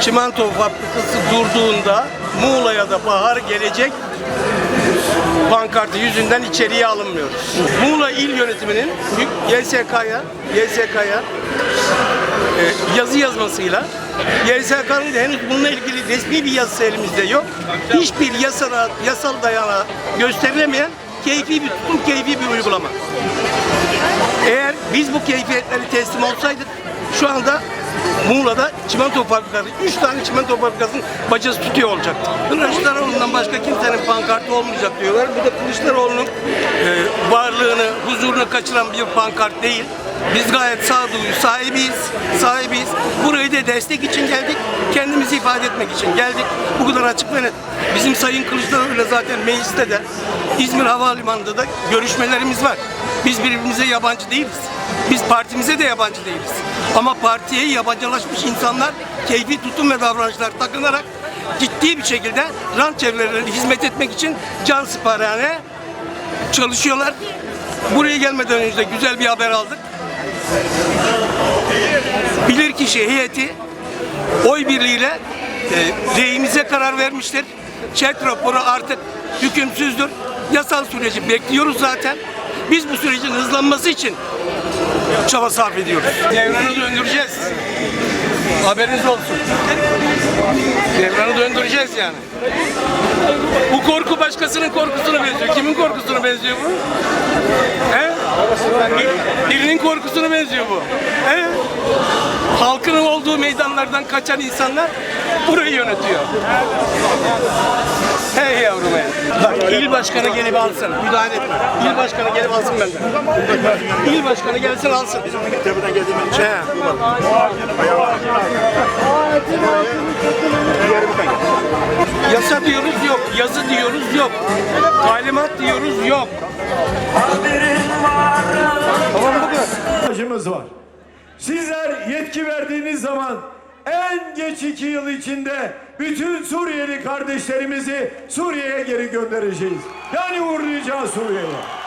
çimento fabrikası durduğunda Muğla'ya da bahar gelecek pankartı yüzünden içeriye alınmıyoruz. Muğla İl Yönetimi'nin YSK'ya YSK'ya e, yazı yazmasıyla YSK'nın da henüz bununla ilgili resmi bir yazısı elimizde yok. Hiçbir yasada, yasal dayanağı gösterilemeyen keyfi bir tutum, keyfi bir uygulama. Eğer biz bu keyfiyetleri teslim olsaydık şu anda Muğla'da çimento fabrikası, 3 tane çimento fabrikasının bacası tutuyor olacaktı. Kılıçdaroğlu'ndan başka kimsenin pankartı olmayacak diyorlar. Bu da Kılıçdaroğlu'nun e, varlığını, huzurunu kaçıran bir pankart değil. Biz gayet sağduyu sahibiyiz, sahibiyiz. Burayı da destek için geldik, kendimizi ifade etmek için geldik. Bu kadar açık ve net. Bizim Sayın Kılıçdaroğlu'yla zaten mecliste de İzmir Havalimanı'nda da görüşmelerimiz var. Biz birbirimize yabancı değiliz. Biz partimize de yabancı değiliz. Ama partiye yabancılaşmış insanlar keyfi tutum ve davranışlar takınarak ciddi bir şekilde rant çevrelerine hizmet etmek için can siparhane çalışıyorlar. Buraya gelmeden önce de güzel bir haber aldık. Bilirkişi heyeti oy birliğiyle e, lehimize karar vermiştir. Çet raporu artık hükümsüzdür. Yasal süreci bekliyoruz zaten. Biz bu sürecin hızlanması için çaba sarf ediyoruz. Devranı döndüreceğiz. Haberiniz olsun. Devranı döndüreceğiz yani. Bu korku başkasının korkusuna benziyor. Kimin korkusuna benziyor bu? He? Bir- Birinin korkusuna benziyor bu. He? Halkın olduğu meydanlardan kaçan insanlar burayı yönetiyor. Hey yavrum hey. Bak il başkanı gelip alsın. Müdahale etme. İl başkanı gelip alsın benden. İl başkanı gelsin alsın. Tepeden geldiğim için. Yasa diyoruz yok, yazı diyoruz yok, talimat diyoruz yok. Mesajımız var. Sizler yetki verdiğiniz zaman en geç iki yıl içinde bütün Suriyeli kardeşlerimizi Suriye'ye geri göndereceğiz. Yani uğurlayacağız Suriye'ye.